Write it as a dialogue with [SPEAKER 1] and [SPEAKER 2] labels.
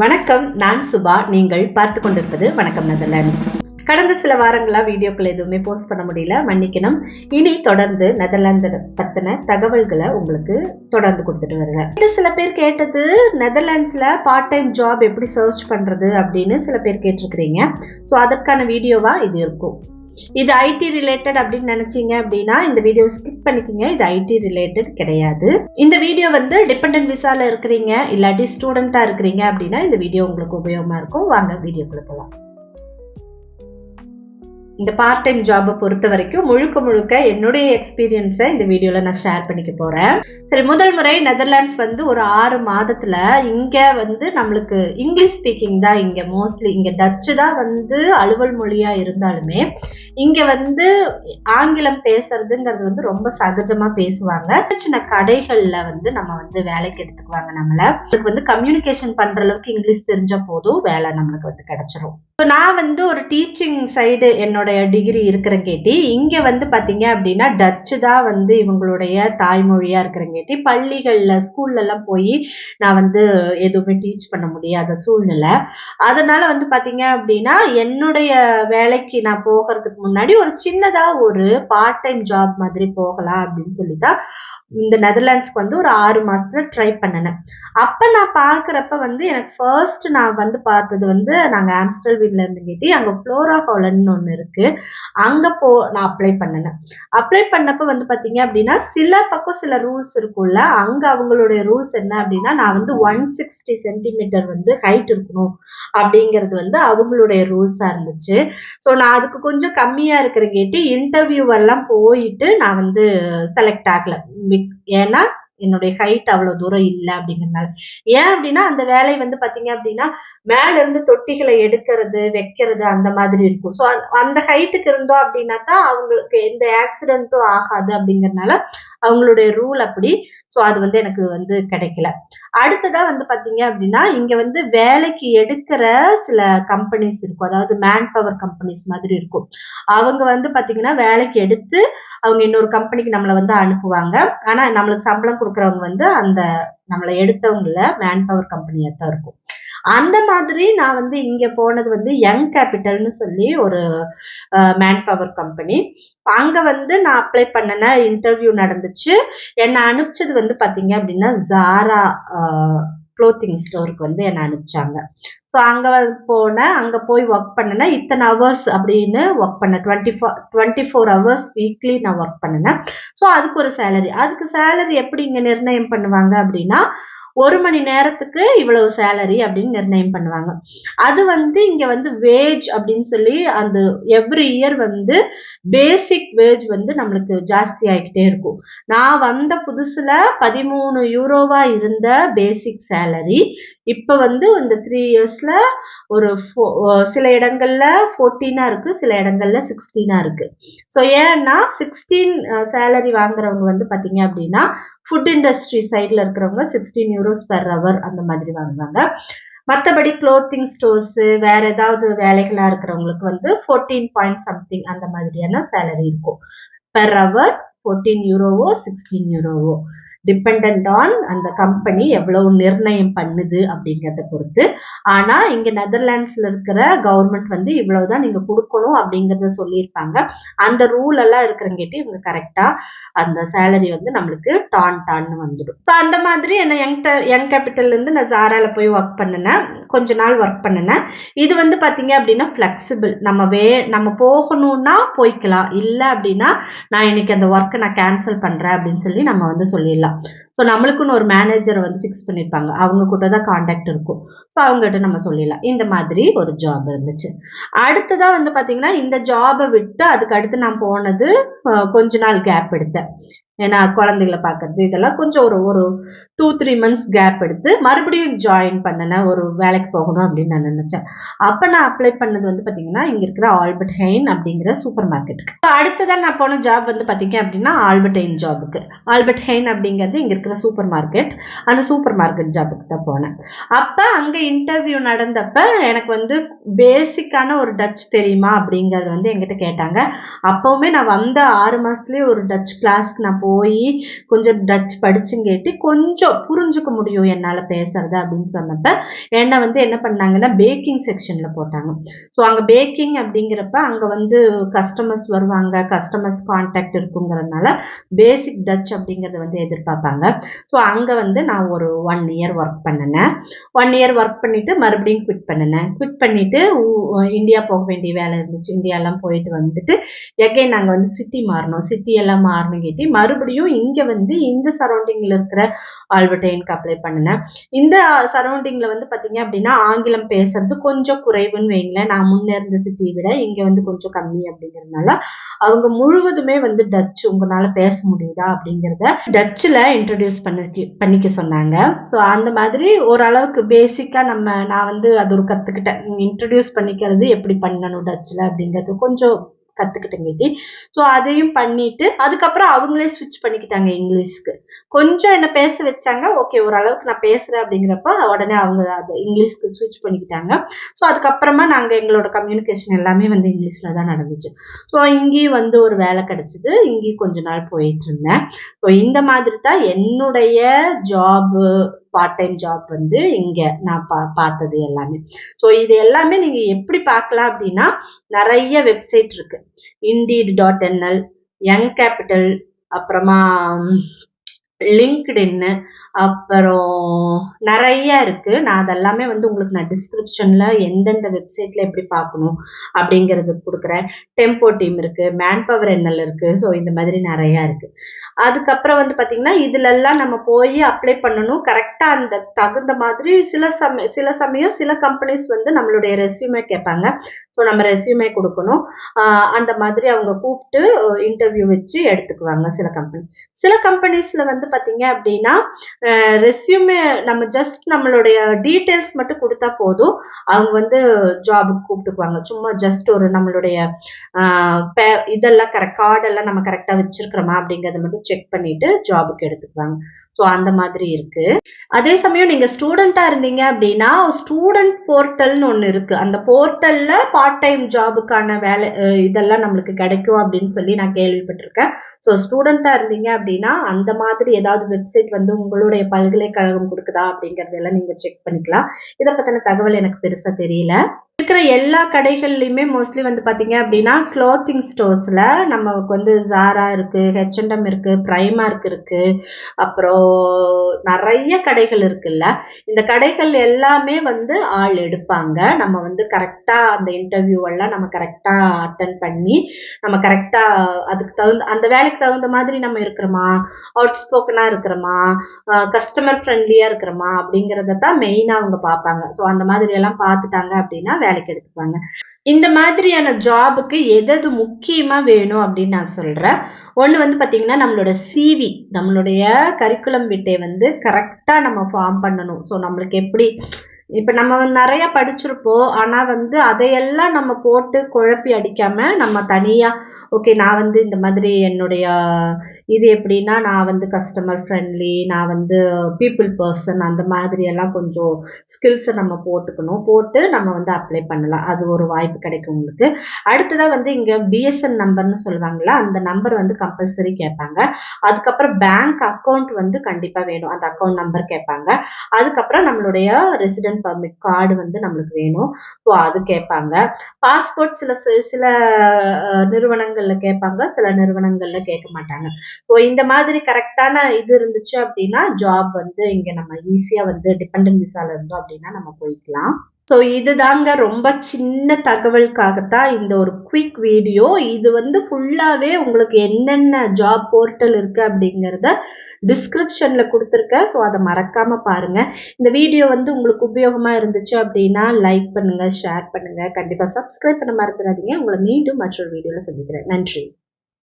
[SPEAKER 1] வணக்கம் நான் சுபா. நீங்கள் பார்த்து கொண்டிருப்பது வணக்கம் நெதர்லாண்ட்ஸ். கடந்த சில வாரங்களா வீடியோக்கள் எதுவுமே போஸ்ட் பண்ண முடியல. மன்னிக்கணும். இனி தொடர்ந்து நெதர்லாந்து பத்தின தகவல்களை உங்களுக்கு தொடர்ந்து கொடுத்துட்டு வருவேன். சில பேர் கேட்டது நெதர்லாண்ட்ஸ்ல பார்ட் டைம் ஜாப் எப்படி சர்ச் பண்றது அப்படின்னு சில பேர் கேட்டிருக்கிறீங்க. ஸோ அதற்கான வீடியோவா இது இருக்கும். இது ஐடி ரிலேட்டட் அப்படின்னு நினைச்சீங்க அப்படின்னா இந்த வீடியோ ஸ்கிப் பண்ணிக்கோங்க. இது ஐடி ரிலேட்டட் கிடையாது. இந்த வீடியோ வந்து டிபெண்டன்ட் விசால இருக்கிறீங்க இல்லாட்டி ஸ்டூடெண்டா இருக்கிறீங்க அப்படின்னா இந்த வீடியோ உங்களுக்கு உபயோகமா இருக்கும். வாங்க வீடியோக்குள்ள போகலாம் இந்த பார்ட் டைம் ஜாபை பொறுத்த வரைக்கும் முழுக்க முழுக்க என்னுடைய எக்ஸ்பீரியன்ஸை இந்த வீடியோவில் நான் ஷேர் பண்ணிக்க போகிறேன் சரி முதல் முறை நெதர்லாண்ட்ஸ் வந்து ஒரு ஆறு மாதத்தில் இங்கே வந்து நம்மளுக்கு இங்கிலீஷ் ஸ்பீக்கிங் தான் இங்கே. மோஸ்ட்லி இங்கே டச்சு தான் வந்து அலுவல் மொழியாக இருந்தாலுமே இங்கே வந்து ஆங்கிலம் பேசுறதுங்கிறது வந்து ரொம்ப சகஜமாக பேசுவாங்க. சின்ன சின்ன கடைகளில் வந்து நம்ம வந்து வேலைக்கு எடுத்துக்குவாங்க நம்மளை. அதுக்கு வந்து கம்யூனிகேஷன் பண்ணுற அளவுக்கு இங்கிலீஷ் தெரிஞ்ச போதும் வேலை நம்மளுக்கு வந்து கிடைச்சிரும். ஸோ நான் வந்து ஒரு டீச்சிங் சைடு என்னோட இவங்களுடைய டிகிரி இருக்கிறங்கேட்டி இங்கே வந்து பார்த்தீங்க அப்படின்னா டச்சு தான் வந்து இவங்களுடைய தாய்மொழியாக இருக்கிறங்கேட்டி பள்ளிகளில் ஸ்கூல்லலாம் போய் நான் வந்து எதுவுமே டீச் பண்ண முடியாத சூழ்நிலை. அதனால வந்து பார்த்தீங்க அப்படின்னா என்னுடைய வேலைக்கு நான் போகிறதுக்கு முன்னாடி ஒரு சின்னதாக ஒரு பார்ட் டைம் ஜாப் மாதிரி போகலாம் அப்படின்னு சொல்லி தான் இந்த நெதர்லாண்ட்ஸ்க்கு வந்து ஒரு ஆறு மாசத்துல ட்ரை பண்ணினேன். அப்ப நான் பாக்குறப்ப வந்து எனக்கு ஃபர்ஸ்ட் நான் வந்து பார்த்தது வந்து நாங்க ஆம்ஸ்டல் வீட்ல இருந்து கேட்டி அங்க ஃப்ளோரா ஹாலன்னு ஒண்ணு இருக்கு. அங்க போ நான் அப்ளை பண்ணினேன். அப்ளை பண்ணப்ப வந்து பாத்தீங்க அப்படின்னா சில பக்கம் சில ரூல்ஸ் இருக்கும்ல அங்க அவங்களுடைய ரூல்ஸ் என்ன அப்படின்னா நான் வந்து ஒன் சிக்ஸ்டி சென்டிமீட்டர் வந்து ஹைட் இருக்கணும் அப்படிங்கிறது வந்து அவங்களுடைய ரூல்ஸா இருந்துச்சு. ஸோ நான் அதுக்கு கொஞ்சம் கம்மியா இருக்கிற கேட்டி இன்டர்வியூ எல்லாம் போயிட்டு நான் வந்து செலக்ட் ஆகல. ஏன்னா என்னுடைய ஹைட் அவ்வளவு தூரம் இல்லை அப்படிங்கறதுனால ஏன் அப்படின்னா அந்த வேலை வந்து பாத்தீங்க அப்படின்னா மேல இருந்து தொட்டிகளை எடுக்கிறது வைக்கிறது அந்த மாதிரி இருக்கும். ஸோ அந்த ஹைட்டுக்கு இருந்தோம் அப்படின்னா தான் அவங்களுக்கு எந்த ஆக்சிடென்ட்டும் ஆகாது அப்படிங்கறதுனால அவங்களுடைய ரூல் அப்படி. ஸோ அது வந்து எனக்கு வந்து கிடைக்கல. அடுத்ததா வந்து பாத்தீங்க அப்படின்னா இங்க வந்து வேலைக்கு எடுக்கிற சில கம்பெனிஸ் இருக்கும். அதாவது மேன் பவர் கம்பெனிஸ் மாதிரி இருக்கும். அவங்க வந்து பாத்தீங்கன்னா வேலைக்கு எடுத்து அவங்க இன்னொரு கம்பெனிக்கு நம்மளை வந்து அனுப்புவாங்க. ஆனா நம்மளுக்கு சம்பளம் கொடுக்குறவங்க வந்து அந்த நம்மளை எடுத்தவங்கள மேன் பவர் கம்பெனியாக தான் இருக்கும். அந்த மாதிரி நான் வந்து இங்கே போனது வந்து யங் கேபிட்டல்னு சொல்லி ஒரு மேன் பவர் கம்பெனி அங்கே வந்து நான் அப்ளை பண்ணன இன்டர்வியூ நடந்துச்சு. என்னை அனுப்பிச்சது வந்து பார்த்தீங்க அப்படின்னா ஜாரா க்ளோத்திங் ஸ்டோருக்கு வந்து என்னை அனுப்பிச்சாங்க. ஸோ அங்கே போனேன் அங்கே போய் ஒர்க் பண்ணினேன் இத்தனை ஹவர்ஸ் அப்படின்னு ஒர்க் பண்ணேன் twenty four twenty four hours weekly நான் ஒர்க் பண்ணினேன் ஸோ அதுக்கு ஒரு சேலரி அதுக்கு சேலரி எப்படி இங்கே நிர்ணயம் பண்ணுவாங்க அப்படின்னா ஒரு மணி நேரத்துக்கு இவ்வளவு சேலரி அப்படின்னு நிர்ணயம் பண்ணுவாங்க. அது வந்து இங்க வந்து வேஜ் அப்படின்னு சொல்லி அந்த எவ்ரி இயர் வந்து பேசிக் வேஜ் வந்து நம்மளுக்கு ஜாஸ்தி ஆகிக்கிட்டே இருக்கும். நான் வந்த புதுசுல பதிமூணு யூரோவா இருந்த பேசிக் சேலரி இப்ப வந்து இந்த த்ரீ இயர்ஸ்ல ஒரு சில இடங்கள்ல ஃபோர்டீனா இருக்கு சில இடங்கள்ல சிக்ஸ்டீனா இருக்கு. ஸோ ஏன்னா சிக்ஸ்டீன் சேலரி வாங்குறவங்க வந்து பாத்தீங்க அப்படின்னா ஃபுட் இண்டஸ்ட்ரி சைடில் இருக்கிறவங்க சிக்ஸ்டீன் யூரோஸ் பெர் ஹவர் அந்த மாதிரி வாங்குவாங்க. மற்றபடி க்ளோத்திங் ஸ்டோர்ஸு வேற ஏதாவது வேலைகளாக இருக்கிறவங்களுக்கு வந்து ஃபோர்டீன் பாயிண்ட் சம்திங் அந்த மாதிரியான சேலரி இருக்கும். பெர் ஹவர் ஃபோர்டீன் யூரோவோ சிக்ஸ்டீன் யூரோவோ டிபெண்ட் ஆன் அந்த கம்பெனி எவ்வளவு நிர்ணயம் பண்ணுது அப்படிங்கிறத பொறுத்து. ஆனால் இங்கே நெதர்லாண்ட்ஸில் இருக்கிற கவர்மெண்ட் வந்து இவ்வளவுதான் நீங்கள் கொடுக்கணும் அப்படிங்கிறத சொல்லியிருப்பாங்க. அந்த ரூல் எல்லாம் இருக்கிறங்கிட்ட இவங்க கரெக்டாக அந்த சேலரி வந்து நம்மளுக்கு டான் டான்னு வந்துடும். ஸோ அந்த மாதிரி என்ன யங் யங் கேபிட்டல்ல இருந்து நான் ஜாரால போய் ஒர்க் பண்ணினேன். கொஞ்ச நாள் ஒர்க் பண்ணினேன். இது வந்து பார்த்தீங்க அப்படின்னா ஃப்ளெக்சிபிள் நம்ம வே நம்ம போகணும்னா போய்க்கலாம். இல்லை அப்படின்னா நான் இன்னைக்கு அந்த ஒர்க்கை நான் கேன்சல் பண்ணுறேன் அப்படின்னு சொல்லி நம்ம வந்து சொல்லிடலாம். ஸோ நம்மளுக்குன்னு ஒரு மேனேஜரை வந்து ஃபிக்ஸ் பண்ணியிருப்பாங்க. அவங்க கூட தான் காண்டாக்ட் இருக்கும். ஸோ அவங்ககிட்ட நம்ம சொல்லிடலாம். இந்த மாதிரி ஒரு ஜாப் இருந்துச்சு. அடுத்ததாக வந்து பார்த்தீங்கன்னா இந்த ஜாபை விட்டு அதுக்கு அடுத்து நான் போனது கொஞ்ச நாள் கேப் எடுத்தேன். ஏன்னா குழந்தைகளை பார்க்கறது இதெல்லாம் கொஞ்சம் ஒரு ஒரு டூ த்ரீ மந்த்ஸ் கேப் எடுத்து மறுபடியும் ஜாயின் பண்ணினேன் ஒரு வேலைக்கு போகணும் அப்படின்னு நான் நினச்சேன். அப்போ நான் அப்ளை பண்ணது வந்து பார்த்தீங்கன்னா இங்கே இருக்கிற ஆல்பர்ட் ஹெயின் அப்படிங்கிற சூப்பர் மார்க்கெட்டுக்கு அடுத்ததான் நான் போன ஜாப் வந்து பார்த்தீங்க அப்படின்னா ஆல்பர்ட் ஹெயின் ஜாபுக்கு ஆல்பர்ட் ஹெயின் அப்படிங்கிறது இங்கே இருக்கிற சூப்பர் மார்க்கெட் அந்த சூப்பர் மார்க்கெட் ஜாபுக்கு தான் போனேன். அப்போ அங்கே இன்டர்வியூ நடந்தப்ப எனக்கு வந்து பேசிக்கான ஒரு டச் தெரியுமா அப்படிங்கிறது வந்து என்கிட்ட கேட்டாங்க. அப்போவுமே நான் வந்த ஆறு மாதத்துலேயே ஒரு டச் கிளாஸ்க்கு நான் போய் கொஞ்சம் டச் படிச்சுங்கேட்டி கொஞ்சம் புரிஞ்சுக்க முடியும் என்னால் பேசுறது அப்படின்னு சொன்னப்ப என்னை வந்து என்ன பண்ணாங்கன்னா பேக்கிங் செக்ஷனில் போட்டாங்க. ஸோ அங்கே பேக்கிங் அப்படிங்கிறப்ப அங்கே வந்து கஸ்டமர்ஸ் வருவாங்க கஸ்டமர்ஸ் கான்டாக்ட் இருக்குங்கிறதுனால பேசிக் டச் அப்படிங்கிறத வந்து எதிர்பார்ப்பாங்க. ஸோ அங்கே வந்து நான் ஒரு ஒன் இயர் ஒர்க் பண்ணினேன். ஒன் இயர் ஒர்க் பண்ணிவிட்டு மறுபடியும் குவிட் பண்ணினேன். குவிட் பண்ணிவிட்டு இந்தியா போக வேண்டிய வேலை இருந்துச்சு. இந்தியாலாம் போயிட்டு வந்துட்டு எகைன் நாங்கள் வந்து சிட்டி மாறினோம் சிட்டி எல்லாம் மாறணும் கேட்டி மறுபடியும் இங்கே வந்து இந்த சரௌண்டிங்கில் இருக்கிற ஆல்பர்டைனுக்கு அப்ளை பண்ணினேன் இந்த சரௌண்டிங்கில் வந்து பார்த்தீங்க அப்படின்னா ஆங்கிலம் பேசுறது கொஞ்சம் குறைவுன்னு வைங்களேன். நான் முன்னே இருந்த சிட்டியை விட இங்கே வந்து கொஞ்சம் கம்மி அப்படிங்கிறதுனால அவங்க முழுவதுமே வந்து டச் உங்களால் பேச முடியுதா அப்படிங்கிறத டச்சில் இன்ட்ரடியூஸ் பண்ணி பண்ணிக்க சொன்னாங்க. ஸோ அந்த மாதிரி ஓரளவுக்கு பேசிக்காக நம்ம நான் வந்து அது ஒரு கற்றுக்கிட்டேன் இன்ட்ரடியூஸ் பண்ணிக்கிறது எப்படி பண்ணணும் டச்சில் அப்படிங்கிறது கொஞ்சம் கற்றுக்கிட்டேங்கட்டி ஸோ அதையும் பண்ணிட்டு அதுக்கப்புறம் அவங்களே ஸ்விட்ச் பண்ணிக்கிட்டாங்க இங்கிலீஷ்க்கு. கொஞ்சம் என்ன பேச வச்சாங்க ஓகே ஓரளவுக்கு நான் பேசுகிறேன் அப்படிங்கிறப்ப உடனே அவங்க அதை இங்கிலீஷ்க்கு ஸ்விட்ச் பண்ணிக்கிட்டாங்க. ஸோ அதுக்கப்புறமா நாங்கள் எங்களோட கம்யூனிகேஷன் எல்லாமே வந்து இங்கிலீஷில் தான் நடந்துச்சு. ஸோ இங்கேயும் வந்து ஒரு வேலை கிடச்சிது. இங்கேயும் கொஞ்ச நாள் போயிட்டு இருந்தேன். ஸோ இந்த மாதிரி தான் என்னுடைய ஜாபு பார்ட் டைம் ஜாப் வந்து இங்கே நான் பா பார்த்தது எல்லாமே. ஸோ இது எல்லாமே நீங்கள் எப்படி பார்க்கலாம் அப்படின்னா நிறைய வெப்சைட் இருக்கு. Indeed dot NL Young Capital அப்புறமா லிங்க்டின்னு அப்புறம் நிறைய இருக்கு. நான் அதெல்லாமே வந்து உங்களுக்கு நான் டிஸ்கிரிப்ஷன்ல எந்தெந்த வெப்சைட்ல எப்படி பார்க்கணும் அப்படிங்கிறது கொடுக்குறேன். டெம்போ டீம் இருக்கு மேன் பவர் என்எல் இருக்கு ஸோ இந்த மாதிரி நிறைய இருக்கு. அதுக்கப்புறம் வந்து பார்த்தீங்கன்னா இதுலெல்லாம் நம்ம போய் அப்ளை பண்ணணும். கரெக்டாக அந்த தகுந்த மாதிரி சில சமய சில சமயம் சில கம்பெனிஸ் வந்து நம்மளுடைய ரெஸ்யூமே கேட்பாங்க. ஸோ நம்ம ரெஸ்யூமே கொடுக்கணும். அந்த மாதிரி அவங்க கூப்பிட்டு இன்டர்வியூ வச்சு எடுத்துக்குவாங்க சில கம்பெனி சில கம்பெனிஸில் வந்து பார்த்தீங்க அப்படின்னா ரெஸ்யூமே நம்ம ஜஸ்ட் நம்மளுடைய டீட்டெயில்ஸ் மட்டும் கொடுத்தா போதும். அவங்க வந்து ஜாபுக்கு கூப்பிட்டுக்குவாங்க. சும்மா ஜஸ்ட் ஒரு நம்மளுடைய இதெல்லாம் கரெக்ட் கார்டெல்லாம் நம்ம கரெக்டாக வச்சிருக்கிறோமா அப்படிங்கிறத மட்டும் செக் பண்ணிட்டு ஜாபுக்கு எடுத்துக்குவாங்க. ஸோ அந்த மாதிரி இருக்கு. அதே சமயம் நீங்க ஸ்டூடெண்டா இருந்தீங்க அப்படின்னா ஸ்டூடெண்ட் போர்ட்டல்னு ஒன்று இருக்கு. அந்த போர்ட்டல்ல பார்ட் டைம் ஜாபுக்கான வேலை இதெல்லாம் நம்மளுக்கு கிடைக்கும் அப்படின்னு சொல்லி நான் கேள்விப்பட்டிருக்கேன். ஸோ ஸ்டூடெண்டா இருந்தீங்க அப்படின்னா அந்த மாதிரி ஏதாவது வெப்சைட் வந்து உங்களுடைய பல்கலைக்கழகம் கொடுக்குதா அப்படிங்கறதெல்லாம் நீங்க செக் பண்ணிக்கலாம். இதை பத்தின தகவல் எனக்கு பெருசா தெரியல. இருக்கிற எல்லா கடைகள்லையுமே மோஸ்ட்லி வந்து பார்த்தீங்க அப்படின்னா க்ளோத்திங் ஸ்டோர்ஸில் நமக்கு வந்து ஜாரா இருக்குது ஹெச்என்எம் H&M இருக்குது ப்ரைமார்க் இருக்குது அப்புறம் நிறைய கடைகள் இருக்குல்ல. இந்த கடைகள் எல்லாமே வந்து ஆள் எடுப்பாங்க. நம்ம வந்து கரெக்டாக அந்த இன்டர்வியூவெல்லாம் நம்ம கரெக்டாக அட்டன் பண்ணி நம்ம கரெக்டாக அதுக்கு தகுந்த அந்த வேலைக்கு தகுந்த மாதிரி நம்ம இருக்கிறோமா? அவுட் ஸ்போக்கனாக இருக்கிறோமா? கஸ்டமர் ஃப்ரெண்ட்லியாக இருக்கிறோமா? அப்படிங்கிறத தான் மெயினாக அவங்க பார்ப்பாங்க. ஸோ அந்த மாதிரி எல்லாம் பார்த்துட்டாங்க அப்படின்னா வேலைக்கு எடுத்துப்பாங்க இந்த மாதிரியான ஜாபுக்கு எதது முக்கியமாக வேணும் அப்படின்னு நான் சொல்கிறேன் ஒன்று வந்து பார்த்திங்கன்னா நம்மளோட சிவி நம்மளுடைய கரிக்குலம் விட்டே வந்து கரெக்டாக நம்ம ஃபார்ம் பண்ணணும். ஸோ நம்மளுக்கு எப்படி இப்போ நம்ம நிறைய படிச்சிருப்போம். ஆனால் வந்து அதையெல்லாம் நம்ம போட்டு குழப்பி அடிக்காமல் நம்ம தனியாக ஓகே நான் வந்து இந்த மாதிரி என்னுடைய இது எப்படின்னா நான் வந்து கஸ்டமர் ஃப்ரெண்ட்லி நான் வந்து பீப்புள் பர்சன் அந்த மாதிரி எல்லாம் கொஞ்சம் ஸ்கில்ஸை நம்ம போட்டுக்கணும். போட்டு நம்ம வந்து அப்ளை பண்ணலாம். அது ஒரு வாய்ப்பு கிடைக்கும் உங்களுக்கு. அடுத்ததாக வந்து இங்கே பிஎஸ்என் நம்பர்னு சொல்லுவாங்களா அந்த நம்பர் வந்து கம்பல்சரி கேட்பாங்க. அதுக்கப்புறம் பேங்க் அக்கௌண்ட் வந்து கண்டிப்பாக வேணும். அந்த அக்கௌண்ட் நம்பர் கேட்பாங்க. அதுக்கப்புறம் நம்மளுடைய ரெசிடென்ட் பர்மிட் கார்டு வந்து நம்மளுக்கு வேணும். ஸோ அது கேட்பாங்க. பாஸ்போர்ட் சில சில நிறுவனங்களில் கேட்பாங்க. சில நிறுவனங்களில் கேட்க மாட்டாங்க. ஸோ இந்த மாதிரி கரெக்டான இது இருந்துச்சு அப்படின்னா ஜாப் வந்து இங்க நம்ம ஈஸியா வந்து டிபெண்டன்ட் விசால இருந்தோம் அப்படின்னா நம்ம போய்க்கலாம். ஸோ இதுதாங்க ரொம்ப சின்ன தகவலுக்காகத்தான் இந்த ஒரு குயிக் வீடியோ இது வந்து ஃபுல்லாகவே உங்களுக்கு என்னென்ன ஜாப் போர்ட்டல் இருக்குது அப்படிங்கிறத டிஸ்கிரிப்ஷனில் கொடுத்துருக்கேன். ஸோ அதை மறக்காமல் பாருங்கள் இந்த வீடியோ வந்து உங்களுக்கு உபயோகமாக இருந்துச்சு அப்படின்னா லைக் பண்ணுங்கள் ஷேர் பண்ணுங்கள் கண்டிப்பாக சப்ஸ்கிரைப் பண்ண மறந்துடாதீங்க. உங்களை மீண்டும் மற்றொரு வீடியோவில் சந்திக்கிறேன். நன்றி.